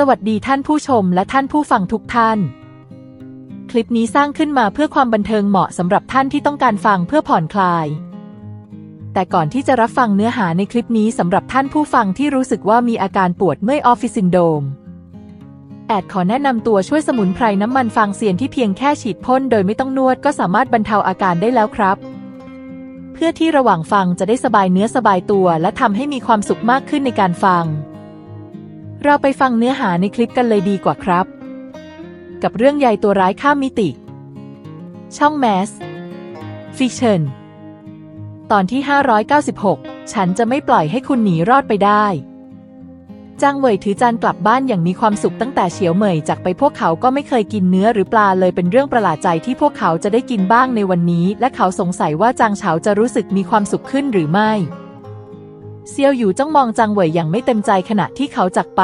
สวัสดีท่านผู้ชมและท่านผู้ฟังทุกท่าน คลิปนี้สร้างขึ้นมาเพื่อความบันเทิงเหมาะสำหรับท่านที่ต้องการฟังเพื่อผ่อนคลาย แต่ก่อนที่จะรับฟังเนื้อหาในคลิปนี้สำหรับท่านผู้ฟังที่รู้สึกว่ามีอาการปวดเมื่อยออฟฟิศซินโดมแอดขอแนะนำตัวช่วยสมุนไพรน้ำมันฟางเซียนที่เพียงแค่ฉีดพ่นโดยไม่ต้องนวดก็สามารถบรรเทาอาการได้แล้วครับ เพื่อที่ระหว่างฟังจะได้สบายเนื้อสบายตัว และทำให้มีความสุขมากขึ้นในการฟัง เราไปฟังเนื้อหาในคลิปกันเลยดีกว่าครับ กับเรื่องใยตัวร้ายข้ามมิติ ช่องแมสฟิชเชนตอนที่ 596 ฉันจะไม่ปล่อยให้คุณหนีรอดไปได้จางเหวยถือจานกลับบ้านอย่างมีความสุขตั้งแต่เฉียวเหมยจากไปพวกเขาก็ไม่เคยกินเนื้อหรือปลาเลยเป็นเรื่องประหลาดใจที่พวกเขาจะได้กินบ้างในวันนี้ และเขาสงสัยว่าจางเฉาจะรู้สึกมีความสุขขึ้นหรือไม่ เซียวอยู่จ้องมองจางเหวยอย่างไม่เต็มใจขณะที่เขาจากไป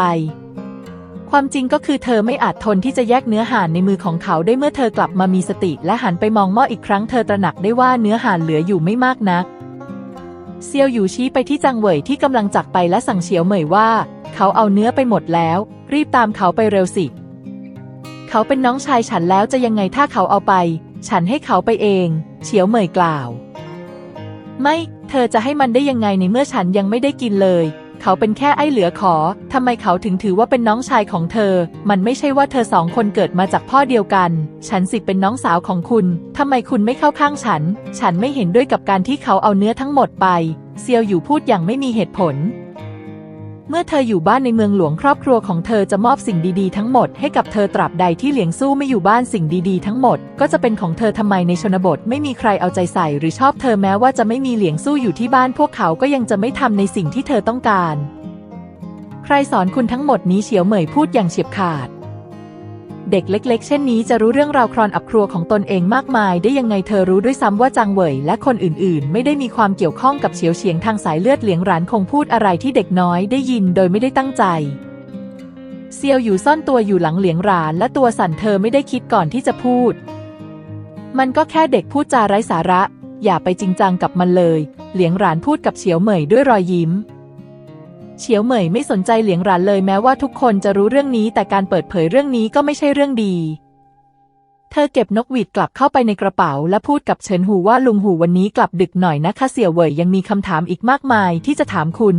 ความจริงก็คือเธอไม่อาจทนที่จะแยกเนื้อห่านในมือของเขาได้เมื่อเธอกลับมามีสติ และหันไปมองหม้ออีกครั้งเธอตระหนักได้ว่าเนื้อห่านเหลืออยู่ไม่มากนัก เซียวอยู่ชี้ไปที่จางเหวยที่กำลังจากไปและสั่งเฉียวเหมยว่า เขาเอาเนื้อไปหมดแล้ว รีบตามเขาไปเร็วสิ เขาเป็นน้องชายฉันแล้วจะยังไงถ้าเขาเอาไป ฉันให้เขาไปเอง เฉียวเหมยกล่าว ไม่ เธอจะให้มันได้ยังไงในเมื่อฉันยังไม่ได้กินเลย เขาเป็นแค่ไอ้เหลือขอ ทำไมเขาถึงถือว่าเป็นน้องชายของเธอ มันไม่ใช่ว่าเธอสองคนเกิดมาจากพ่อเดียวกัน ฉันสิเป็นน้องสาวของคุณ ทำไมคุณไม่เข้าข้างฉัน ฉันไม่เห็นด้วยกับการที่เขาเอาเนื้อทั้งหมดไป เซียวอยู่พูดอย่างไม่มีเหตุผล เมื่อเธออยู่บ้านในเมืองหลวงครอบครัวของเธอจะมอบสิ่งดีๆทั้งหมดให้กับเธอตราบใดที่เหลียงสู้ไม่อยู่บ้านสิ่งดีๆทั้งหมด ก็จะเป็นของเธอทำไมในชนบทไม่มีใครเอาใจใส่หรือชอบเธอแม้ว่าจะไม่มีเหลียงสู้อยู่ที่บ้านพวกเขาก็ยังจะไม่ทำในสิ่งที่เธอต้องการ ใครสอนคุณทั้งหมดนี้เฉียวเหมยพูดอย่างเฉียบขาด เด็กเล็กๆ เช่นนี้จะรู้เรื่องราวครอนอับครัวของตนเองมากมาย ได้ยังไงเธอรู้ด้วยซ้ำว่าจางเหวยและคนอื่นๆ ไม่ได้มีความเกี่ยวข้องกับเฉียวเฉียงทางสายเลือดเหลียงหรานคงพูดอะไรที่เด็กน้อยได้ยินโดยไม่ได้ตั้งใจเซียวอยู่ซ่อนตัวอยู่หลังเหลียงหรานและตัวสั่นเธอไม่ได้คิดก่อนที่จะพูด มันก็แค่เด็กพูดจาไร้สาระ อย่าไปจริงจังกับมันเลย เหลียงหรานพูดกับเฉียวเหมยด้วยรอยยิ้ม เฉียวเหมยไม่สนใจเหลียงหลานเลยแม้ว่าทุกคนจะรู้เรื่องนี้แต่การเปิดเผยเรื่องนี้ก็ไม่ใช่เรื่องดี เธอเก็บนกหวีดกลับเข้าไปในกระเป๋า และพูดกับเฉินหูว่าลุงหูวันนี้กลับดึกหน่อยนะคะเสี่ยวเหวยยังมีคำถามอีกมากมายที่จะถามคุณ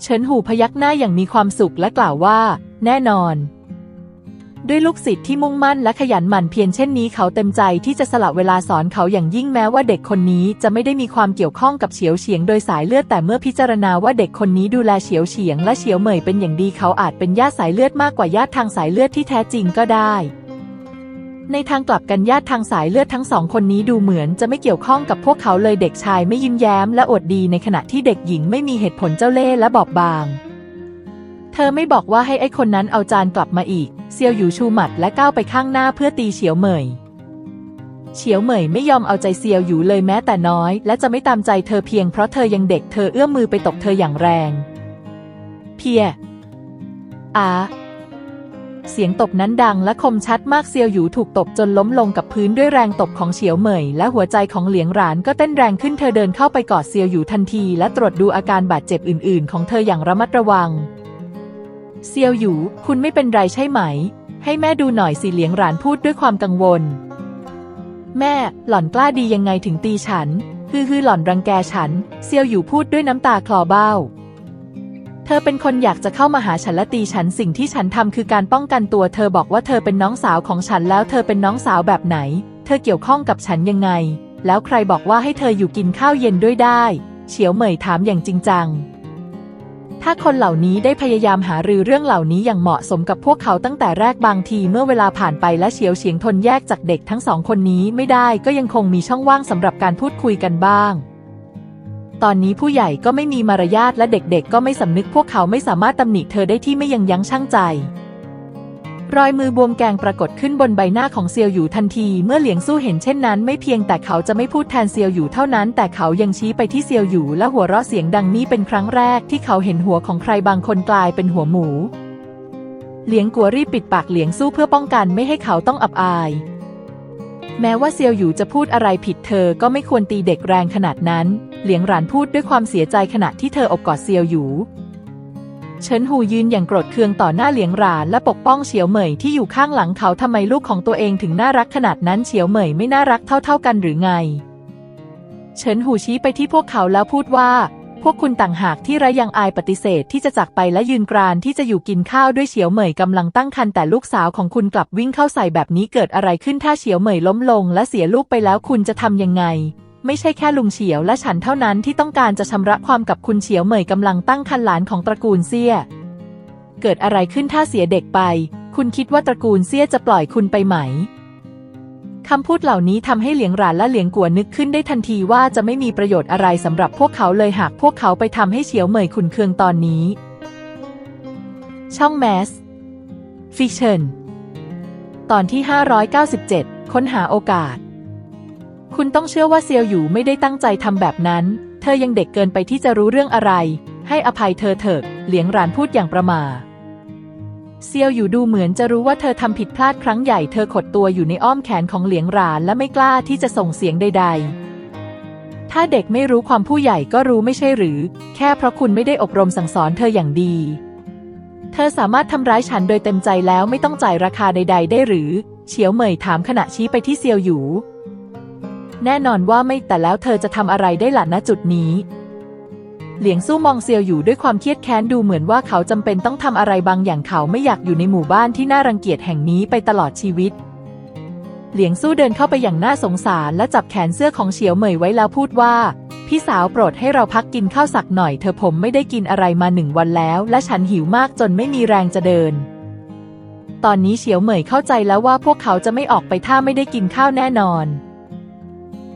เฉินหูพยักหน้าอย่างมีความสุขและกล่าวว่า แน่นอน ด้วยลูกศิษย์ที่มุ่งมั่นและขยันหมั่นเพียรเช่นนี้เขาเต็มใจที่จะสละเวลาสอนเขาอย่างยิ่งแม้ว่าเด็กคนนี้จะไม่ได้มีความเกี่ยวข้องกับเฉียวเฉียงโดยสายเลือดแต่เมื่อพิจารณาว่าเด็กคนนี้ดูแลเฉียวเฉียงและเฉียวเหมยเป็นอย่างดีเขาอาจเป็นญาติสายเลือดมากกว่าญาติทางสายเลือดที่แท้จริงก็ได้ ในทางกลับกันญาติทางสายเลือดทั้งสองคนนี้ดูเหมือนจะไม่เกี่ยวข้องกับพวกเขาเลยเด็กชายไม่ยิ้มแย้มและอดดีในขณะที่เด็กหญิงไม่มีเหตุผลเจ้าเล่ห์และบอบบาง ธอไม่บอกว่าให้ไอ้คนนั้นเอาจานกลับมาอีก เซียวอยู่ชูหมัดและก้าวไปข้างหน้าเพื่อตีเฉียวเหมย เฉียวเหมยไม่ยอมเอาใจเซียวอยู่เลยแม้แต่น้อย และจะไม่ตามใจเธอเพียงเพราะเธอยังเด็กเธอเอื้อมมือไปตบเธออย่างแรง เพียอาเสียงตบนั้นดังและคมชัดมากเซียวหยูถูกตบจนล้มลงกับพื้นด้วยแรงตบของเฉียวเหมย และหัวใจของเหลียงหรานก็เต้นแรงขึ้นเธอเดินเข้าไปกอดเซียวหยูทันที และตรวจดูอาการบาดเจ็บอื่น ๆ ของเธออย่างระมัดระวัง เซียวหยู คุณไม่เป็นไรใช่ไหม ให้แม่ดูหน่อยสิเหลียงหรานพูดด้วยความกังวล แม่ หล่อนกล้าดียังไงถึงตีฉันฮือฮือหล่อนรังแกฉัน เซียวหยูพูดด้วยน้ำตาคลอเบ้า เธอเป็นคนอยากจะเข้ามาหาฉันและตีฉันสิ่งที่ฉันทำคือการป้องกันตัว เธอบอกว่าเธอเป็นน้องสาวของฉันแล้วเธอเป็นน้องสาวแบบไหน เธอเกี่ยวข้องกับฉันยังไง แล้วใครบอกว่าให้เธออยู่กินข้าวเย็นด้วยได้ เฉียวเหมยถามอย่างจริงจัง ถ้าคนเหล่านี้ได้พยายามหารือเรื่องเหล่านี้อย่างเหมาะสมกับพวกเขาตั้งแต่แรกบางทีเมื่อเวลาผ่านไปและเฉียวเฉียงทนแยกจากเด็กทั้งสองคนนี้ไม่ได้ก็ยังคงมีช่องว่างสำหรับการพูดคุยกันบ้างตอนนี้ผู้ใหญ่ก็ไม่มีมารยาทและเด็กๆ ก็ไม่สำนึกพวกเขาไม่สามารถตำหนิเธอได้ที่ไม่ยังยั้งชั่งใจ รอยมือบวมแกงปรากฏขึ้นบนใบหน้าของเซียวอยู่ทันทีเมื่อเหลียงสู้เห็นเช่นนั้นไม่เพียงแต่เขาจะไม่พูดแทนเซียวอยู่เท่านั้น แต่เขายังชี้ไปที่เซียวอยู่และหัวเราะเสียงดังนี้เป็นครั้งแรกที่เขาเห็นหัวของใครบางคนกลายเป็นหัวหมู เหลียงกัวรีบปิดปากเหลียงสู้เพื่อป้องกันไม่ให้เขาต้องอับอาย แม้ว่าเซียวอยู่จะพูดอะไรผิดเธอก็ไม่ควรตีเด็กแรงขนาดนั้น เหลียงหรานพูดด้วยความเสียใจขณะที่เธออบกอดเซียวอยู่ เฉินหูยืนอย่างโกรธเคืองต่อหน้าเหลียงหรานและปกป้องเฉียวเหมยที่อยู่ข้างหลังเขาทำไมลูกของตัวเองถึงน่ารักขนาดนั้นเฉียวเหมยไม่น่ารักเท่าๆกันหรือไง เฉินหูชี้ไปที่พวกเขาแล้วพูดว่า พวกคุณต่างหากที่ระยังอายปฏิเสธที่จะจากไปและยืนกรานที่จะอยู่กินข้าวด้วยเฉียวเหมยกำลังตั้งครรภ์แต่ลูกสาวของคุณกลับวิ่งเข้าใส่แบบนี้เกิดอะไรขึ้นถ้าเฉียวเหมยล้มลง และเสียลูกไปแล้วคุณจะทำยังไง ไม่ใช่แค่ลุงเฉียวและฉันเท่านั้นที่ต้องการจะชำระความกับคุณเฉียวเหมยกำลังตั้งครรภ์หลานของตระกูลเซี่ย เกิดอะไรขึ้นถ้าเสียเด็กไป คุณคิดว่าตระกูลเซี่ยจะปล่อยคุณไปไหมคำพูดเหล่านี้ทำให้เหลียงหรานและเหลียงกัวนึกขึ้นได้ทันทีว่าจะไม่มีประโยชน์อะไรสำหรับพวกเขาเลยหากพวกเขาไปทำให้เฉียวเหมยขุนเคืองตอนนี้ ช่องแมสฟิชเชนตอนที่ 597 ค้นหาโอกาส คุณต้องเชื่อว่าเซียวอยู่ไม่ได้ตั้งใจทำแบบนั้น เธอยังเด็กเกินไปที่จะรู้เรื่องอะไร ให้อภัยเธอเถิดเหลียงหรานพูดอย่างประมาเซียวอยู่ดูเหมือนจะรู้ว่าเธอทำผิดพลาดครั้งใหญ่เธอขดตัวอยู่ในอ้อมแขนของเหลียงหรานและไม่กล้าที่จะส่งเสียงใด ๆ ถ้าเด็กไม่รู้ความผู้ใหญ่ก็รู้ไม่ใช่หรือ แค่เพราะคุณไม่ได้อบรมสั่งสอนเธออย่างดี เธอสามารถทำร้ายฉันโดยเต็มใจแล้วไม่ต้องจ่ายราคาใด ๆ ได้หรือ เฉียวเหมยถามขณะชี้ไปที่เซียวอยู่ แน่นอนว่าไม่แต่แล้วเธอจะทำอะไรได้ล่ะณจุดนี้ เหลียงสู้มองเซียวอยู่ด้วยความเครียดแค้นดูเหมือนว่าเขาจำเป็นต้องทำอะไรบางอย่างเขาไม่อยากอยู่ในหมู่บ้านที่น่ารังเกียจแห่งนี้ไปตลอดชีวิต เหลียงสู้เดินเข้าไปอย่างน่าสงสารและจับแขนเสื้อของเฉียวเหมยไว้แล้วพูดว่า พี่สาวโปรดให้เราพักกินข้าวสักหน่อยเธอผมไม่ได้กินอะไรมาหนึ่งวันแล้ว และฉันหิวมากจนไม่มีแรงจะเดินตอนนี้เฉียวเหมยเข้าใจแล้วว่าพวกเขาจะไม่ออกไปถ้าไม่ได้กินข้าวแน่นอน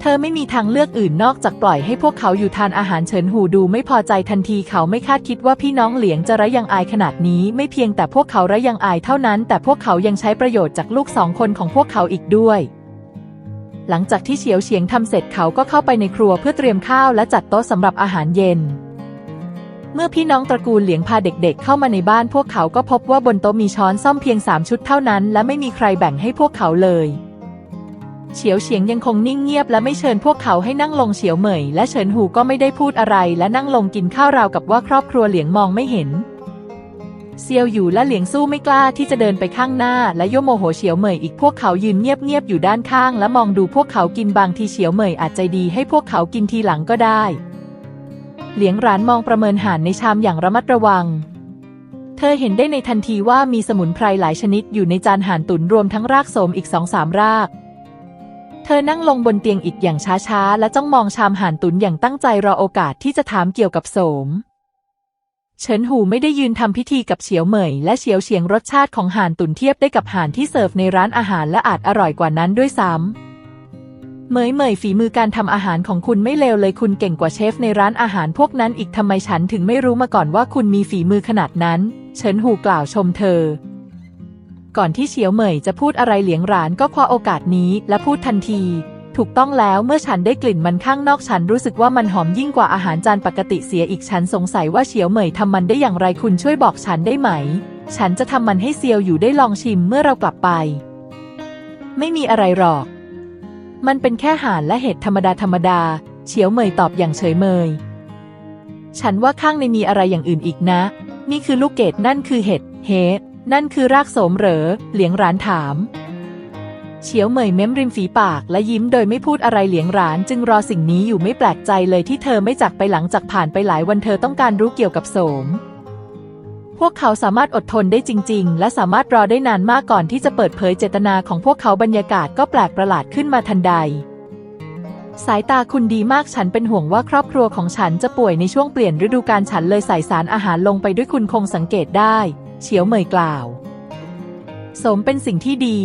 เธอไม่มีทางเลือกอื่นนอกจากปล่อยให้พวกเขาอยู่ทานอาหารเฉินหูดูไม่พอใจทันทีเขาไม่คาดคิดว่าพี่น้องเหลียงจะระยังอายขนาดนี้ ไม่เพียงแต่พวกเขาระยังอายเท่านั้น แต่พวกเขายังใช้ประโยชน์จากลูกสองคนของพวกเขาอีกด้วย หลังจากที่เฉียวเฉียงทำเสร็จเขาก็เข้าไปในครัวเพื่อเตรียมข้าวและจัดโต๊ะสำหรับอาหารเย็นเมื่อพี่น้องตระกูลเหลียงพาเด็กๆ เข้ามาในบ้านพวกเขาก็พบว่าบนโต๊ะมีช้อนซ่อมเพียงสามชุดเท่านั้น และไม่มีใครแบ่งให้พวกเขาเลย เฉียวเฉียงยังคงนิ่งเงียบและไม่เชิญพวกเขาให้นั่งลงเฉียวเหมย และเฉินหูก็ไม่ได้พูดอะไร และนั่งลงกินข้าวราวกับว่าครอบครัวเหลียงมองไม่เห็นเซียวอยู่และเหลียงสู้ไม่กล้าที่จะเดินไปข้างหน้า และโยโมโหเฉียวเหมยอีกพวกเขายืนเงียบๆอยู่ด้านข้าง และมองดูพวกเขากินบางทีเฉียวเหมยอาจใจดีให้พวกเขากินทีหลังก็ได้ เหลียงหรานมองประเมินหานในชามอย่างระมัดระวัง เธอเห็นได้ในทันทีว่ามีสมุนไพรหลายชนิดอยู่ในจานหานตุ๋นรวมทั้งรากโสมอีกสองสามราก เธอนั่งลงบนเตียงอีกอย่างช้าๆ และจ้องมองชามห่านตุ๋นอย่างตั้งใจรอโอกาสที่จะถามเกี่ยวกับโสม เฉินหูไม่ได้ยืนทำพิธีกับเฉียวเหมย และเฉียวเฉียงรสชาติของห่านตุ๋นเทียบได้กับห่านที่เสิร์ฟในร้านอาหารและอาจอร่อยกว่านั้นด้วยซ้ำเหมยเหมยฝีมือการทำอาหารของคุณไม่เลวเลยคุณเก่งกว่าเชฟในร้านอาหารพวกนั้นอีกทำไมฉันถึงไม่รู้มาก่อนว่าคุณมีฝีมือขนาดนั้น เฉินหูกล่าวชมเธอ ก่อนที่เฉียวเหมยจะพูดอะไรเหลียงหรานก็คว้าโอกาสนี้และพูดทันที ถูกต้องแล้วเมื่อฉันได้กลิ่นมันข้างนอกฉันรู้สึกว่ามันหอมยิ่งกว่าอาหารจานปกติเสียอีกฉันสงสัยว่าเฉียวเหมยทำมันได้อย่างไรคุณช่วยบอกฉันได้ไหม ฉันจะทำมันให้เซียวอยู่ได้ลองชิมเมื่อเรากลับไป ไม่มีอะไรหรอก มันเป็นแค่ห่านและเห็ดธรรมดาธรรมดาเฉียวเหมยตอบอย่างเฉยเมย ฉันว่าข้างในมีอะไรอย่างอื่นอีกนะ นี่คือลูกเกดนั่นคือเห็ดเฮด นั่นคือรากโสมเหรอ เหลียงร้านถาม เฉียวเหมยเม้มริมฝีปากและยิ้มโดยไม่พูดอะไรเหลียงร้านจึงรอสิ่งนี้อยู่ไม่แปลกใจเลยที่เธอไม่จากไปหลังจากผ่านไปหลายวันเธอต้องการรู้เกี่ยวกับโสม พวกเขาสามารถอดทนได้จริง ๆ และสามารถรอได้นานมากก่อนที่จะเปิดเผยเจตนาของพวกเขาบรรยากาศก็แปลกประหลาดขึ้นมาทันใดสายตาคุณดีมากฉันเป็นห่วงว่าครอบครัวของฉันจะป่วยในช่วงเปลี่ยนฤดูกาลฉันเลยใส่สารอาหารลงไปด้วยคุณคงสังเกตได้ เฉียวเหมยกล่าว สมเป็นสิ่งที่ดี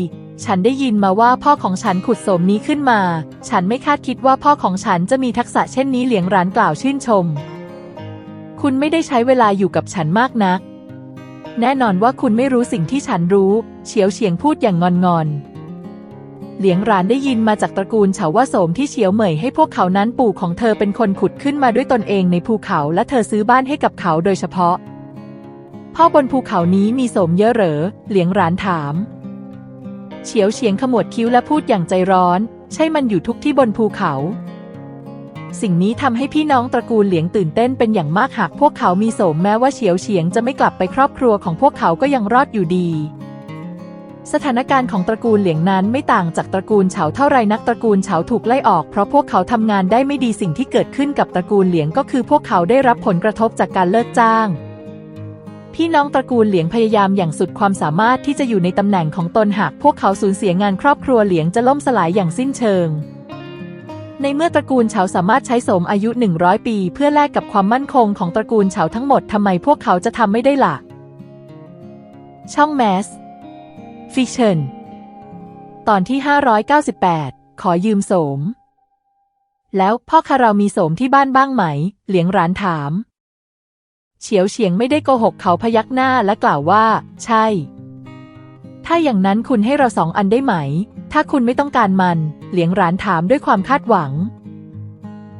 ฉันได้ยินมาว่าพ่อของฉันขุดสมนี้ขึ้นมา ฉันไม่คาดคิดว่าพ่อของฉันจะมีทักษะเช่นนี้เหลียงร้านกล่าวชื่นชม คุณไม่ได้ใช้เวลาอยู่กับฉันมากนัก แน่นอนว่าคุณไม่รู้สิ่งที่ฉันรู้ เฉียวเฉียงพูดอย่างงอนๆเหลียงรานได้ยินมาจากตระกูลเฉาว่าโสมที่เฉียวเหมยให้พวกเขานั้นปู่ของเธอเป็นคนขุดขึ้นมาด้วยตนเองในภูเขาและเธอซื้อบ้านให้กับเขาโดยเฉพาะ พ่อบนภูเขานี้มีโสมเยอะเหรอ เหลียงรานถาม เฉียวเฉียงขมวดคิ้วและพูดอย่างใจร้อน ใช่มันอยู่ทุกที่บนภูเขา สิ่งนี้ทำให้พี่น้องตระกูลเหลียงตื่นเต้นเป็นอย่างมากหากพวกเขามีโสมแม้ว่าเฉียวเฉียงจะไม่กลับไปครอบครัวของพวกเขาก็ยังรอดอยู่ดีสถานการณ์ของตระกูลเหลียงนั้นไม่ต่างจากตระกูลเฉาเท่าไรนักตระกูลเฉาถูกไล่ออกเพราะพวกเขาทำงานได้ไม่ดีสิ่งที่เกิดขึ้นกับตระกูลเหลียงก็คือพวกเขาได้รับผลกระทบจากการเลิกจ้าง พี่น้องตระกูลเหลียงพยายามอย่างสุดความสามารถที่จะอยู่ในตำแหน่งของตนหากพวกเขาสูญเสียงานครอบครัวเหลียงจะล่มสลายอย่างสิ้นเชิง ในเมื่อตระกูลเฉาสามารถใช้สมอายุ 100 ปี เพื่อแลกกับความมั่นคงของตระกูลเฉาทั้งหมดทำไมพวกเขาจะทำไม่ได้ล่ะ ช่องแมสฟิชเชนตอนที่ 598 ขอยืมโสม แล้วพ่อคาเรามีโสมที่บ้านบ้างไหม เหลียงร้านถาม เฉียวเฉียงไม่ได้โกหกเขาพยักหน้าและกล่าวว่า ใช่ ถ้าอย่างนั้นคุณให้เราสองอันได้ไหม ถ้าคุณไม่ต้องการมัน เหลียงหลานถามด้วยความคาดหวัง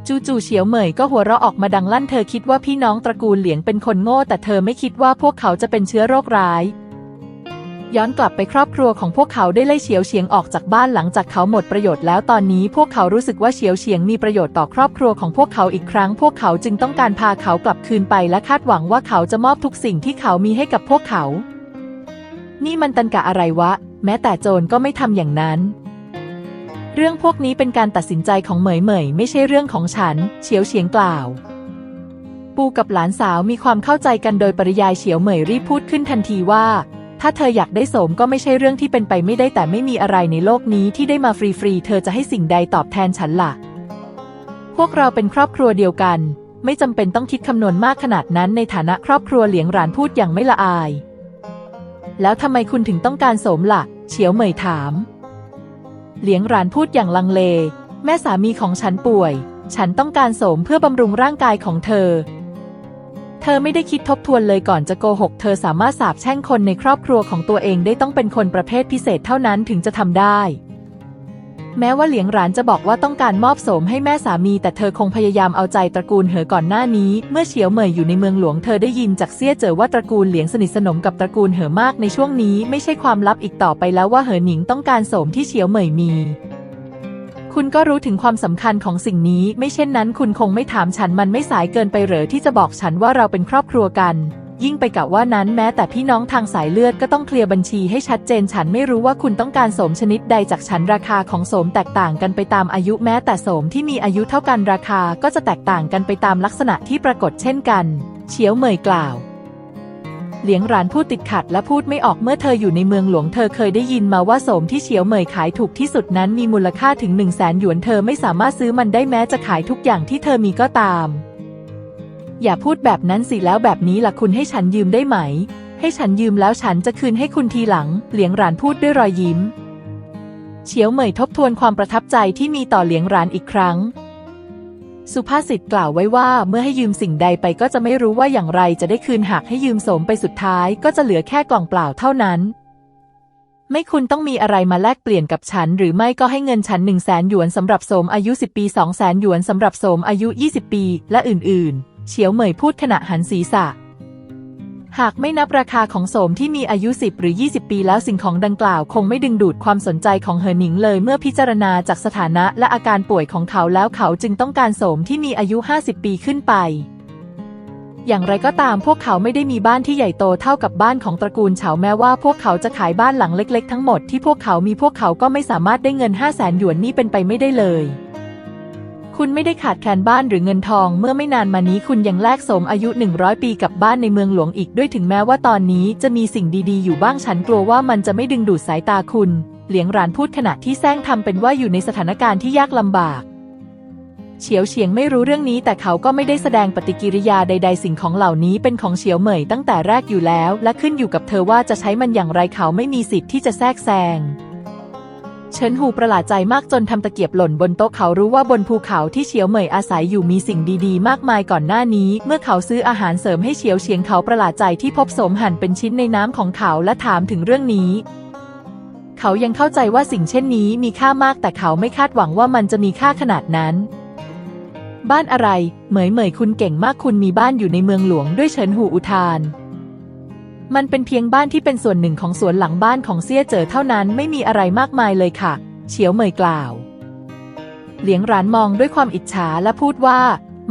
จู่ๆเฉียวเหมยก็หัวเราะออกมาดังลั่นเธอคิดว่าพี่น้องตระกูลเหลียงเป็นคนโง่ แต่เธอไม่คิดว่าพวกเขาจะเป็นเชื้อโรคร้าย ย้อนกลับไปครอบครัวของพวกเขาได้ไล่เฉียวเฉียงออกจากบ้านหลังจากเขาหมดประโยชน์แล้วตอนนี้พวกเขารู้สึกว่าเฉียวเฉียงมีประโยชน์ต่อครอบครัวของพวกเขาอีกครั้ง พวกเขาจึงต้องการพาเขากลับคืนไปและคาดหวังว่าเขาจะมอบทุกสิ่งที่เขามีให้กับพวกเขา นี่มันตันกะอะไรวะ แม้แต่โจรก็ไม่ทำอย่างนั้นเรื่องพวกนี้เป็นการตัดสินใจของเหมยเหมย ไม่ใช่เรื่องของฉัน เฉียวเฉียงกล่าว ปูกับหลานสาวมีความเข้าใจกันโดยปริยายเฉียวเหมยรีบพูดขึ้นทันทีว่า ถ้าเธออยากได้โสมก็ไม่ใช่เรื่องที่เป็นไปไม่ได้แต่ไม่มีอะไรในโลกนี้ที่ได้มาฟรีๆ เธอจะให้สิ่งใดตอบแทนฉันล่ะ พวกเราเป็นครอบครัวเดียวกัน ไม่จำเป็นต้องคิดคำนวณมากขนาดนั้นในฐานะครอบครัวเหลียงหรานพูดอย่างไม่ละอาย แล้วทำไมคุณถึงต้องการโสมล่ะ เฉียวเหมยถาม เหลียงหรานพูดอย่างลังเล แม่สามีของฉันป่วย ฉันต้องการโสมเพื่อบำรุงร่างกายของเธอ ธอไม่ได้คิดทบทวนเลยก่อนจะโกหก เธอสามารถสาบแช่งคนในครอบครัวของตัวเองได้ต้องเป็นคนประเภทพิเศษเท่านั้นถึงจะทำได้ แม้ว่าเหลียงหรานจะบอกว่าต้องการมอบโสมให้แม่สามี แต่เธอคงพยายามเอาใจตระกูลเหอก่อนหน้านี้ เมื่อเฉียวเหมยอยู่ในเมืองหลวงเธอได้ยินจากเซี่ยเจอว่าตระกูลเหลียงสนิทสนมกับตระกูลเหอมากในช่วงนี้ ไม่ใช่ความลับอีกต่อไปแล้วว่าเหอหนิงต้องการโสมที่เฉียวเหมยมี คุณก็รู้ถึงความสำคัญของสิ่งนี้ ไม่เช่นนั้น คุณคงไม่ถามฉันมันไม่สายเกินไปเหรอที่จะบอกฉันว่าเราเป็นครอบครัวกัน ยิ่งไปกับว่านั้นแม้แต่พี่น้องทางสายเลือดก็ต้องเคลียร์บัญชีให้ชัดเจน ฉันไม่รู้ว่าคุณต้องการโสมชนิดใดจากฉันราคาของโสมแตกต่างกันไปตามอายุแม้แต่โสมที่มีอายุเท่ากันราคาก็จะแตกต่างกันไปตามลักษณะที่ปรากฏเช่นกัน เฉียวเหมยกล่าว เหลียงหรานพูดติดขัดและพูดไม่ออกเมื่อเธออยู่ในเมืองหลวงเธอเคยได้ยินมาว่าโสมที่เฉียวเหมยขายถูกที่สุดนั้นมีมูลค่าถึงหนึ่งแสนหยวนเธอไม่สามารถซื้อมันได้แม้จะขายทุกอย่างที่เธอมีก็ตาม อย่าพูดแบบนั้นสิแล้วแบบนี้ล่ะคุณให้ฉันยืมได้ไหม ให้ฉันยืมแล้วฉันจะคืนให้คุณทีหลัง เหลียงหรานพูดด้วยรอยยิ้ม เฉียวเหมยทบทวนความประทับใจที่มีต่อเหลียงหรานอีกครั้ง สุภาษิตกล่าวไว้ว่าเมื่อให้ยืมสิ่งใดไปก็จะไม่รู้ว่าอย่างไรจะได้คืนหากให้ยืมโสมไปสุดท้ายก็จะเหลือแค่กล่องเปล่าเท่านั้น ไม่คุณต้องมีอะไรมาแลกเปลี่ยนกับฉัน หรือไม่ก็ให้เงินฉัน1 0 0 0 0แสนหยวนสำหรับโสมอายุ 10 ปี2 0 0 0 0 0หยวนสำหรับโสมอายุ 20 ปี และอื่นๆ เฉียวเหมยพูดขณะหันศีรษะ หากไม่นับราคาของโสมที่มีอายุ 10 หรือ 20 ปีแล้วสิ่งของดังกล่าว คงไม่ดึงดูดความสนใจของเหอหนิงเลยเมื่อพิจารณาจากสถานะและอาการป่วยของเขาแล้วเขาจึงต้องการโสมที่มีอายุ 50 ปีขึ้นไป อย่างไรก็ตามพวกเขาไม่ได้มีบ้านที่ใหญ่โตเท่ากับบ้านของตระกูลเฉาแม้ว่าพวกเขาจะขายบ้านหลังเล็ก ๆ ทั้งหมดที่พวกเขามีพวกเขาก็ไม่สามารถได้เงิน 5 0 0แสนหยวนนี่เป็นไปไม่ได้เลย คุณไม่ได้ขาดแคลนบ้านหรือเงินทอง เมื่อไม่นานมานี้คุณยังแลกสมอายุ 100 ปีกับบ้านในเมืองหลวงอีกด้วยถึงแม้ว่าตอนนี้จะมีสิ่งดีๆ อยู่บ้างฉันกลัวว่ามันจะไม่ดึงดูดสายตาคุณ เหลียงหรานพูดขณะที่แซงทำเป็นว่าอยู่ในสถานการณ์ที่ยากลำบากเฉียวเฉียงไม่รู้เรื่องนี้แต่เขาก็ไม่ได้แสดงปฏิกิริยาใด ๆ สิ่งของเหล่านี้เป็นของเฉียวเหมยตั้งแต่แรกอยู่แล้ว และขึ้นอยู่กับเธอว่าจะใช้มันอย่างไรเขาไม่มีสิทธิ์ที่จะแทรกแซง เฉินหูประหลาดใจมากจนทำตะเกียบหล่นบนโต๊ะเขารู้ว่าบนภูเขาที่เฉียวเหมยอาศัยอยู่มีสิ่งดีๆ มากมายก่อนหน้านี้ เมื่อเขาซื้ออาหารเสริมให้เฉียวเฉียงเขาประหลาดใจที่พบสมหั่นเป็นชิ้นในน้ำของเขาและถามถึงเรื่องนี้ เขายังเข้าใจว่าสิ่งเช่นนี้มีค่ามากแต่เขาไม่คาดหวังว่ามันจะมีค่าขนาดนั้น บ้านอะไร เหมยเหมยคุณเก่งมากคุณมีบ้านอยู่ในเมืองหลวงด้วยเฉินหูอุทาน มันเป็นเพียงบ้านที่เป็นส่วนหนึ่งของสวนหลังบ้านของเซี่ยเจ๋อเท่านั้นไม่มีอะไรมากมายเลยค่ะ เฉียวเหมยกล่าว เหลียงหรานมองด้วยความอิจฉาและพูดว่า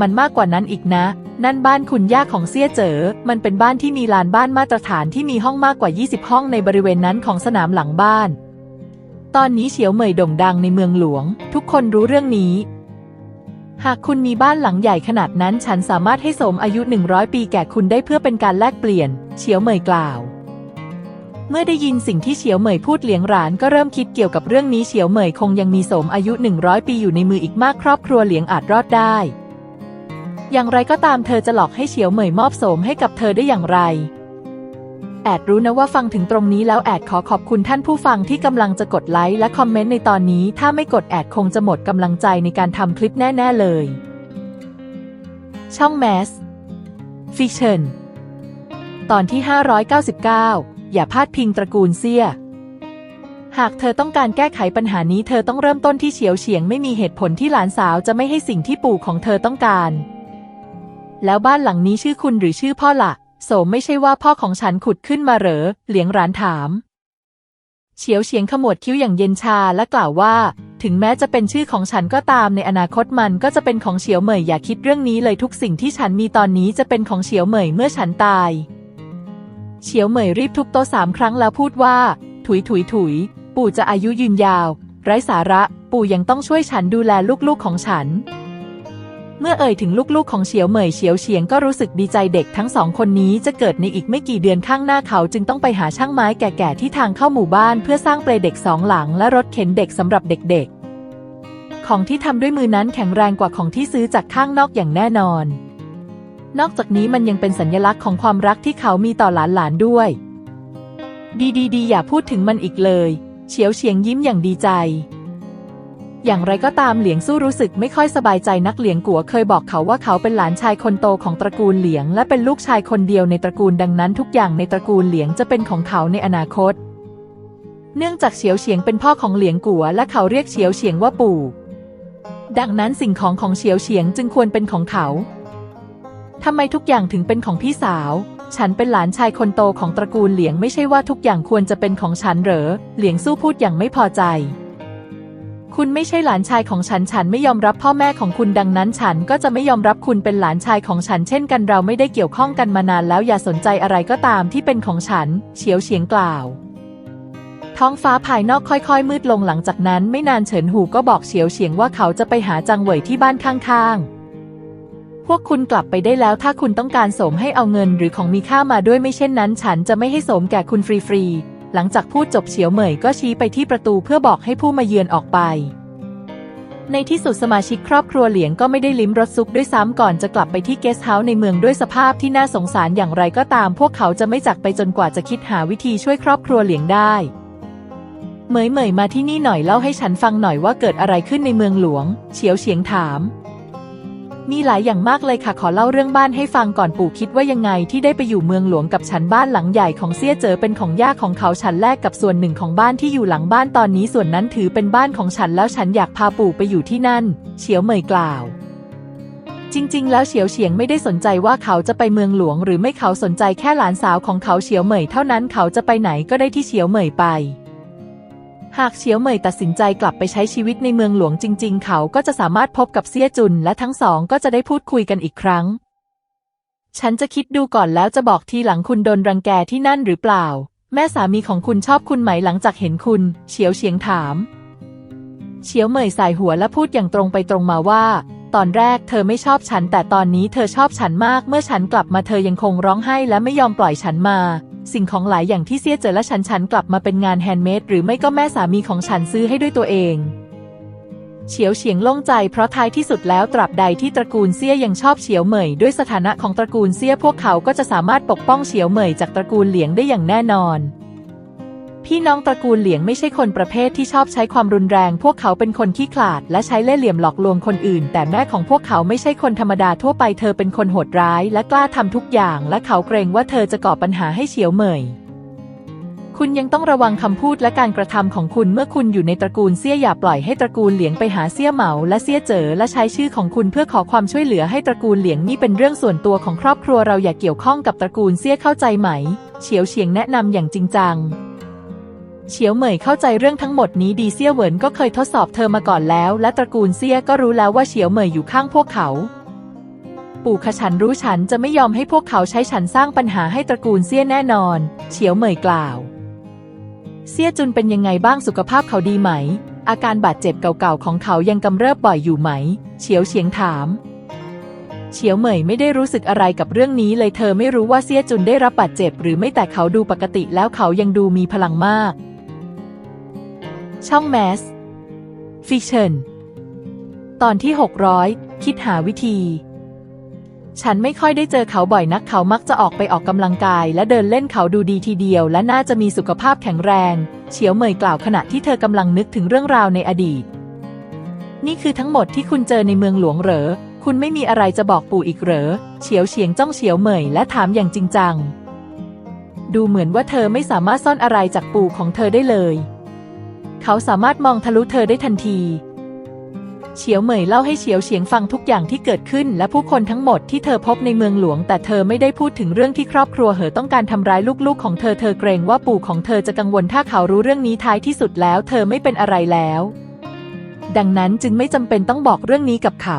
มันมากกว่านั้นอีกนะ นั่นบ้านคุณย่าของเซี่ยเจ๋อ มันเป็นบ้านที่มีลานบ้านมาตรฐานที่มีห้องมากกว่า 20 ห้องในบริเวณนั้นของสนามหลังบ้าน ตอนนี้เฉียวเหมยโด่งดังในเมืองหลวง ทุกคนรู้เรื่องนี้ หากคุณมีบ้านหลังใหญ่ขนาดนั้นฉันสามารถให้สมอายุ 100 ปีแก่คุณได้เพื่อเป็นการแลกเปลี่ยน เฉียวเหมยกล่าว เมื่อได้ยินสิ่งที่เฉียวเหมยพูดเหลียงหรานก็เริ่มคิดเกี่ยวกับเรื่องนี้เฉียวเหมยคงยังมีสมอายุ 100 ปีอยู่ในมืออีกมากครอบครัวเหลียงอาจรอดได้ อย่างไรก็ตามเธอจะหลอกให้เฉียวเหมยมอบสมให้กับเธอได้อย่างไร แอดรู้นะว่าฟังถึงตรงนี้แล้วแอดขอขอบคุณท่านผู้ฟังที่กำลังจะกดไลค์และคอมเมนต์ในตอนนี้ ถ้าไม่กดแอดคงจะหมดกำลังใจในการทำคลิปแน่ ๆ เลย ช่องแมสฟิชเชนตอนที่ 599 อย่าพลาดพิงตระกูลเซี่ยหากเธอต้องการแก้ไขปัญหานี้เธอต้องเริ่มต้นที่เฉียวเฉียงไม่มีเหตุผลที่หลานสาวจะไม่ให้สิ่งที่ปู่ของเธอต้องการ แล้วบ้านหลังนี้ชื่อคุณหรือชื่อพ่อละ่ะ โสมไม่ใช่ว่าพ่อของฉันขุดขึ้นมาเหรอ เหลียงหรานถาม เฉียวเฉียงขมวดคิ้วอย่างเย็นชาและกล่าวว่า ถึงแม้จะเป็นชื่อของฉันก็ตามในอนาคตมันก็จะเป็นของเฉียวเหมยอย่าคิดเรื่องนี้เลยทุกสิ่งที่ฉันมีตอนนี้จะเป็นของเฉียวเหมยเมื่อฉันตาย เฉียวเหมยรีบทุบโต๊ะสามครั้งแล้วพูดว่า ถุยถุยถุย ปู่จะอายุยืนยาว ไร้สาระ ปู่ยังต้องช่วยฉันดูแลลูกๆของฉัน เมื่อเอ่ยถึงลูกๆของเฉียวเหมยเฉียวเฉียงก็รู้สึกดีใจเด็กทั้งสองคนนี้จะเกิดในอีกไม่กี่เดือนข้างหน้าเขาจึงต้องไปหาช่างไม้แก่ๆที่ทางเข้าหมู่บ้านเพื่อสร้างเปลเด็กสองหลังและรถเข็นเด็กสำหรับเด็กๆ ของที่ทำด้วยมือนั้นแข็งแรงกว่าของที่ซื้อจากข้างนอกอย่างแน่นอน นอกจากนี้มันยังเป็นสัญลักษณ์ของความรักที่เขามีต่อหลานๆด้วย ดีๆๆอย่าพูดถึงมันอีกเลย เฉียวเฉียงยิ้มอย่างดีใจ อย่างไรก็ตามเหลียงสู้รู้สึกไม่ค่อยสบายใจนักเหลียงกัวเคยบอกเขาว่าเขาเป็นหลานชายคนโตของตระกูลเหลียง และเป็นลูกชายคนเดียวในตระกูลดังนั้น ทุกอย่างในตระกูลเหลียงจะเป็นของเขาในอนาคต เนื่องจากเฉียวเฉียงเป็นพ่อของเหลียงกัว และเขาเรียกเฉียวเฉียงว่าปู่ ดังนั้นสิ่งของของเฉียวเฉียงจึงควรเป็นของเขาทำไมทุกอย่างถึงเป็นของพี่สาว ฉันเป็นหลานชายคนโตของตระกูลเหลียงไม่ใช่ว่าทุกอย่างควรจะเป็นของฉันเหรอ เหลียงสู้พูดอย่างไม่พอใจ คุณไม่ใช่หลานชายของฉัน ฉันไม่ยอมรับพ่อแม่ของคุณดังนั้น ฉันก็จะไม่ยอมรับคุณเป็นหลานชายของฉันเช่นกันเราไม่ได้เกี่ยวข้องกันมานานแล้วอย่าสนใจอะไรก็ตามที่เป็นของฉัน เฉียวเฉียงกล่าว ท้องฟ้าภายนอกค่อยๆ มืดลงหลังจากนั้น ไม่นานเฉินหูก็บอกเฉียวเฉียงว่าเขาจะไปหาจังเหวยที่บ้านข้างๆ พวกคุณกลับไปได้แล้วถ้าคุณต้องการสมให้เอาเงินหรือของมีค่ามาด้วยไม่เช่นนั้น ฉันจะไม่ให้สมแก่คุณฟรีๆ หลังจากพูดจบเฉียวเหมยก็ชี้ไปที่ประตูเพื่อบอกให้ผู้มาเยือนออกไป ในที่สุดสมาชิกครอบครัวเหลียงก็ไม่ได้ลิ้มรสซุปด้วยซ้ำก่อนจะกลับไปที่เกสต์เฮาส์ในเมืองด้วยสภาพที่น่าสงสารอย่างไรก็ตาม พวกเขาจะไม่จากไปจนกว่าจะคิดหาวิธีช่วยครอบครัวเหลียงได้เหมยเหมยมาที่นี่หน่อยเล่าให้ฉันฟังหน่อยว่าเกิดอะไรขึ้นในเมืองหลวง เฉียวเฉียงถาม มีหลายอย่างมากเลยค่ะขอเล่าเรื่องบ้านให้ฟังก่อนปู่คิดว่ายังไงที่ได้ไปอยู่เมืองหลวงกับฉันบ้านหลังใหญ่ของเซี่ยเจ๋อเป็นของย่าของเขาฉันแลกกับส่วนหนึ่งของบ้านที่อยู่หลังบ้านตอนนี้ส่วนนั้นถือเป็นบ้านของฉันแล้วฉันอยากพาปู่ไปอยู่ที่นั่น เฉียวเหมยกล่าว จริง ๆ แล้วเฉียวเฉียงไม่ได้สนใจว่าเขาจะไปเมืองหลวง หรือไม่เขาสนใจแค่หลานสาวของเขาเฉียวเหมยเท่านั้นเขาจะไปไหนก็ได้ที่เฉียวเหมยไป หากเฉียวเหมยตัดสินใจกลับไปใช้ชีวิตในเมืองหลวงจริง ๆ เขาก็จะสามารถพบกับเซียจุนและทั้งสองก็จะได้พูดคุยกันอีกครั้ง ฉันจะคิดดูก่อนแล้วจะบอกทีหลังคุณโดนรังแกที่นั่นหรือเปล่า แม่สามีของคุณชอบคุณไหมหลังจากเห็นคุณ เฉียวเฉียงถาม เฉียวเหมยสายหัวและพูดอย่างตรงไปตรงมาว่า ตอนแรกเธอไม่ชอบฉัน แต่ตอนนี้เธอชอบฉันมาก เมื่อฉันกลับมาเธอยังคงร้องไห้และไม่ยอมปล่อยฉันมา สิ่งของหลายอย่างที่เสียเจอและฉันฉันกลับมาเป็นงานแฮนด์เมดหรือไม่ก็แม่สามีของฉันซื้อให้ด้วยตัวเองเฉียวเฉียงโล่งใจเพราะท้ายที่สุดแล้วตราบใดที่ตระกูลเซี่ยยังชอบเฉียวเหมยด้วยสถานะของตระกูลเซี่ยพวกเขาก็จะสามารถปกป้องเฉียวเหมยจากตระกูลเหลียงได้อย่างแน่นอน พี่น้องตระกูลเหลียงไม่ใช่คนประเภทที่ชอบใช้ความรุนแรง พวกเขาเป็นคนขี้ขลาด และใช้เล่ห์เหลี่ยมหลอกลวงคนอื่น แต่แม่ของพวกเขาไม่ใช่คนธรรมดาทั่วไป เธอเป็นคนโหดร้าย และกล้าทำทุกอย่าง และเขาเกรงว่าเธอจะก่อปัญหาให้เฉียวเหมย คุณยังต้องระวังคำพูดและการกระทำของคุณเมื่อคุณอยู่ในตระกูลเซี่ยอย่าปล่อยให้ตระกูลเหลียงไปหาเซี่ยเหมา และเซี่ยเจ๋อและใช้ชื่อของคุณเพื่อขอความช่วยเหลือให้ตระกูลเหลียงนี่เป็นเรื่องส่วนตัวของครอบครัวเราอย่าเกี่ยวข้องกับตระกูลเซี่ยเข้าใจไหม เฉียวเฉียงแนะนำอย่างจริงจัง เฉียวเหมยเข้าใจเรื่องทั้งหมดนี้ดีเซี่ยเหวินก็เคยทดสอบเธอมาก่อนแล้ว และตระกูลเซี่ยก็รู้แล้วว่าเฉียวเหมยอยู่ข้างพวกเขา ปู่ขฉันรู้ฉันจะไม่ยอมให้พวกเขาใช้ฉันสร้างปัญหาให้ตระกูลเซี่ยแน่นอน เฉียวเหมยกล่าว เซี่ยจุนเป็นยังไงบ้างสุขภาพเขาดีไหม อาการบาดเจ็บเก่าๆของเขายังกำเริบบ่อยอยู่ไหม เฉียวเฉียงถามเฉียวเหมยไม่ได้รู้สึกอะไรกับเรื่องนี้เลยเธอไม่รู้ว่าเซียจุนได้รับบาดเจ็บหรือไม่แต่เขาดูปกติแล้วเขายังดูมีพลังมาก ช่องแมสฟิเชนตอนที่ 600 คิดหาวิธี ฉันไม่ค่อยได้เจอเขาบ่อยนักเขามักจะออกไปออกกำลังกาย และเดินเล่นเขาดูดีทีเดียว และน่าจะมีสุขภาพแข็งแรง เฉียวเหมยกล่าวขณะที่เธอกำลังนึกถึงเรื่องราวในอดีต นี่คือทั้งหมดที่คุณเจอในเมืองหลวงเหรอ คุณไม่มีอะไรจะบอกปู่อีกเหรอ เฉียวเฉียงจ้องเฉียวเหมยและถามอย่างจริงจัง ดูเหมือนว่าเธอไม่สามารถซ่อนอะไรจากปู่ของเธอได้เลย เขาสามารถมองทะลุเธอได้ทันที เฉียวเหมยเล่าให้เฉียวเฉียงฟังทุกอย่างที่เกิดขึ้นและผู้คนทั้งหมดที่เธอพบในเมืองหลวง แต่เธอไม่ได้พูดถึงเรื่องที่ครอบครัวเหอต้องการทำร้ายลูกๆ ของเธอเธอเกรงว่าปู่ของเธอจะกังวลถ้าเขารู้เรื่องนี้ท้ายที่สุดแล้ว เธอไม่เป็นอะไรแล้ว ดังนั้นจึงไม่จำเป็นต้องบอกเรื่องนี้กับเขา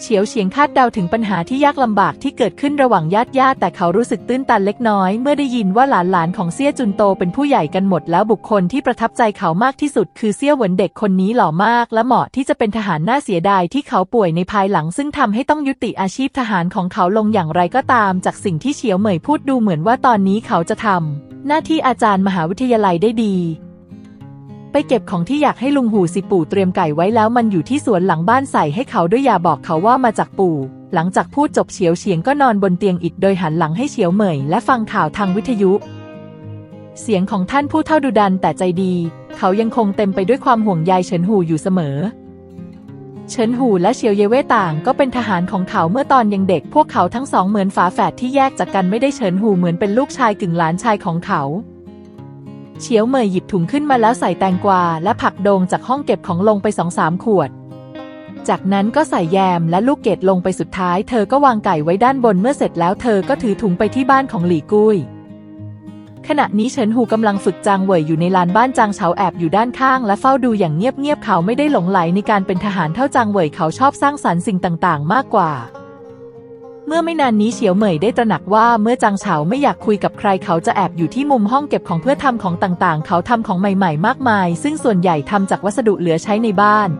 เฉียวเฉียงคาดเดาถึงปัญหาที่ยากลำบากที่เกิดขึ้นระหว่างญาติญาติแต่เขารู้สึกตื้นตันเล็กน้อย เมื่อได้ยินว่าหลานๆของเซี่ยจุนโตเป็นผู้ใหญ่กันหมดแล้วบุคคลที่ประทับใจเขามากที่สุด คือเซี่ยเหวินเด็กคนนี้หล่อมาก และเหมาะที่จะเป็นทหารน่าเสียดายที่เขาป่วยในภายหลัง ซึ่งทำให้ต้องยุติอาชีพทหารของเขาลงอย่างไรก็ตาม จากสิ่งที่เฉียวเหมยพูดดูเหมือนว่าตอนนี้เขาจะทำหน้าที่อาจารย์มหาวิทยาลัยได้ดี ไปเก็บของที่อยากให้ลุงหูสิปู่เตรียมไก่ไว้แล้วมันอยู่ที่สวนหลังบ้านใส่ให้เขาด้วยอย่าบอกเขาว่ามาจากปู่ หลังจากพูดจบเฉียวเฉียงก็นอนบนเตียงอิฐโดยหันหลังให้เฉียวเหมยและฟังข่าวทางวิทยุ เสียงของท่านผู้เท่าดุดันแต่ใจดี เขายังคงเต็มไปด้วยความห่วงใยเฉินหูอยู่เสมอ เฉินหูและเฉียวเยเว่ต่างก็เป็นทหารของเขาเมื่อตอนยังเด็ก พวกเขาทั้งสองเหมือนฝาแฝดที่แยกจากกันไม่ได้เฉินหูเหมือนเป็นลูกชายกึ่งหลานชายของเขา เฉียวเหมยหยิบถุงขึ้นมาแล้วใส่แตงกวาและผักโดงจากห้องเก็บของลงไปสองสามขวด จากนั้นก็ใส่แยมและลูกเกดลงไปสุดท้าย เธอก็วางไก่ไว้ด้านบนเมื่อเสร็จแล้วเธอก็ถือถุงไปที่บ้านของหลี่กุ้ย ขณะนี้เฉินหูกำลังฝึกจางเหวยอยู่ในลานบ้านจางเฉาแอบอยู่ด้านข้างและเฝ้าดูอย่างเงียบๆเขาไม่ได้หลงไหลในการเป็นทหารเท่าจางเหวยเขาชอบสร้างสรรค์สิ่งต่างๆ มากกว่า เมื่อไม่นานนี้เฉียวเหมยได้ตระหนักว่าเมื่อจางเฉาไม่อยากคุยกับใครเขาจะแอบอยู่ที่มุมห้องเก็บของเพื่อทำของต่างๆ เขาทำของใหม่ๆ มากมาย ซึ่งส่วนใหญ่ทำจากวัสดุเหลือใช้ในบ้าน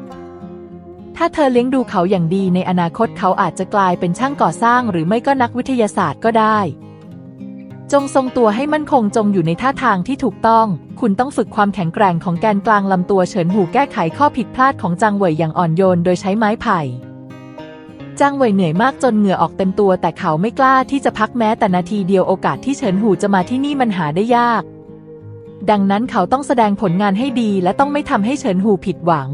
ถ้าเธอเลี้ยงดูเขาอย่างดีในอนาคตเขาอาจจะกลายเป็นช่างก่อสร้างหรือไม่ก็นักวิทยาศาสตร์ก็ได้ จงทรงตัวให้มั่นคงจงอยู่ในท่าทางที่ถูกต้อง คุณต้องฝึกความแข็งแกร่งของแกนกลางลำตัวเฉินหูแก้ไขข้อผิดพลาดของจางเหวยอย่างอ่อนโยน โดยใช้ไม้ไผ่ จ้างเวยเหนื่อยมากจนเหงื่อออกเต็มตัว แต่เขาไม่กล้าที่จะพักแม้แต่นาทีเดียวโอกาสที่เฉินหูจะมาที่นี่มันหาได้ยาก ดังนั้นเขาต้องแสดงผลงานให้ดีและต้องไม่ทำให้เฉินหูผิดหวัง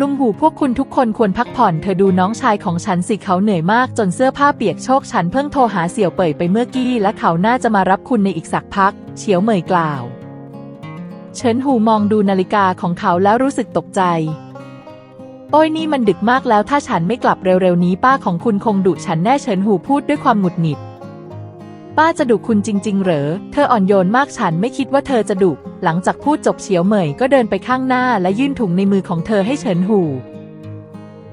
ลุงหูพวกคุณทุกคนควรพักผ่อนเธอดูน้องชายของฉันสิเขาเหนื่อยมากจนเสื้อผ้าเปียกโชคฉันเพิ่งโทรหาเสี่ยวเป่ยไปเมื่อกี้และเขาน่าจะมารับคุณในอีกสักพัก เฉียวเหมยกล่าว เฉินหูมองดูนาฬิกาของเขาแล้วรู้สึกตกใจ โอ้ยนี่มันดึกมากแล้วถ้าฉันไม่กลับเร็วๆนี้ ป้าของคุณคงดุฉันแน่เฉินหูพูดด้วยความหงุดหงิด ป้าจะดุคุณจริง ๆ เหรอ เธออ่อนโยนมากฉันไม่คิดว่าเธอจะดุ หลังจากพูดจบเฉียวเหมยก็เดินไปข้างหน้าและยื่นถุงในมือของเธอให้เฉินหู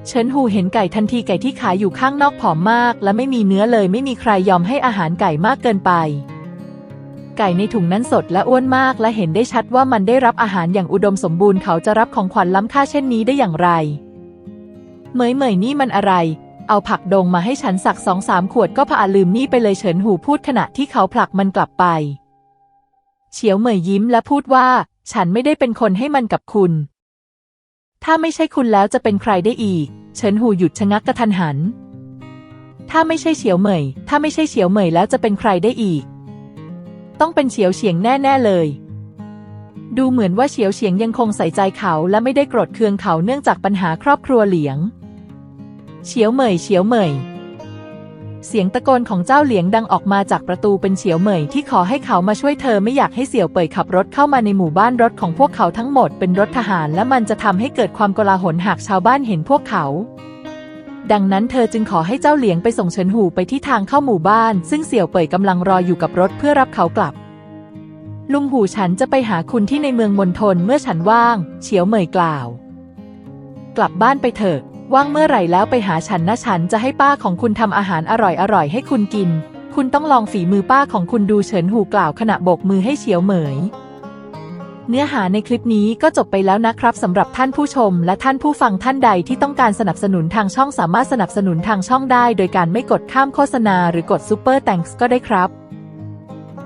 เฉินหูเห็นไก่ทันทีไก่ที่ขายอยู่ข้างนอกผอมมาก และไม่มีเนื้อเลยไม่มีใครยอมให้อาหารไก่มากเกินไป ไก่ในถุงนั้นสดและอ้วนมาก และเห็นได้ชัดว่ามันได้รับอาหารอย่างอุดมสมบูรณ์เขาจะรับของขวัญล้ำค่าเช่นนี้ได้อย่างไร เหมยเหมยนี่มันอะไร เอาผักดงมาให้ฉันสักสองสามขวดก็พาลืมนี่ไปเลยเฉินหูพูดขณะที่เขาผลักมันกลับไป เฉียวเหมยยิ้มและพูดว่า ฉันไม่ได้เป็นคนให้มันกับคุณ ถ้าไม่ใช่คุณแล้วจะเป็นใครได้อีก เฉินหูหยุดชะงักกระทันหัน ถ้าไม่ใช่เฉียวเหมย ถ้าไม่ใช่เฉียวเหมยแล้วจะเป็นใครได้อีก ต้องเป็นเฉียวเฉียงแน่ ๆ เลยดูเหมือนว่าเฉียวเฉียงยังคงใส่ใจเขาและไม่ได้โกรธเคืองเขาเนื่องจากปัญหาครอบครัวเหลียง เฉียวเหมยเฉียวเหมย เสียงตะโกนของเจ้าเหลียงดังออกมาจากประตูเป็นเฉียวเหมยที่ขอให้เขามาช่วยเธอไม่อยากให้เสี่ยวเป่ยขับรถเข้ามาในหมู่บ้านรถของพวกเขาทั้งหมดเป็นรถทหารและมันจะทำให้เกิดความโกลาหลหากชาวบ้านเห็นพวกเขาดังนั้นเธอจึงขอให้เจ้าเหลียงไปส่งเฉินหูไปที่ทางเข้าหมู่บ้าน ซึ่งเสี่ยวเป่ยกำลังรออยู่กับรถเพื่อรับเขากลับ ลุงหูฉันจะไปหาคุณที่ในเมืองมณฑลเมื่อฉันว่าง เฉียวเหมยกล่าว กลับบ้านไปเถอะ ว่างเมื่อไหร่แล้วไปหาฉันนะฉันจะให้ป้าของคุณทำอาหารอร่อยๆให้คุณกิน คุณต้องลองฝีมือป้าของคุณดูเฉินหูกล่าวขณะโบกมือให้เฉียวเหมย เนื้อหาในคลิปนี้ก็จบไปแล้วนะครับสำหรับท่านผู้ชมและท่านผู้ฟังท่านใดที่ต้องการสนับสนุนทางช่องสามารถสนับสนุนทางช่องได้ โดยการไม่กดข้ามโฆษณาหรือกดซูเปอร์แตงก็ได้ครับ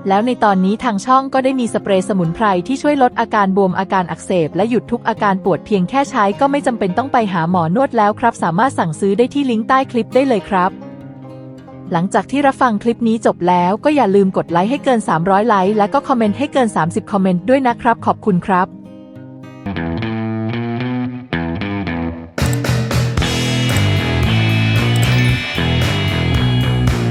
แล้วในตอนนี้ทางช่องก็ได้มีสเปรย์สมุนไพรที่ช่วยลดอาการบวมอาการอักเสบและหยุดทุกอาการปวดเพียงแค่ใช้ก็ไม่จำเป็นต้องไปหาหมอนวดแล้วครับ สามารถสั่งซื้อได้ที่ลิงก์ใต้คลิปได้เลยครับหลังจากที่รับฟังคลิปนี้จบแล้วก็อย่าลืมกดไลค์ให้เกิน 300 ไลค์และก็คอมเมนต์ให้เกิน 30 คอมเมนต์ด้วยนะครับ ขอบคุณครับ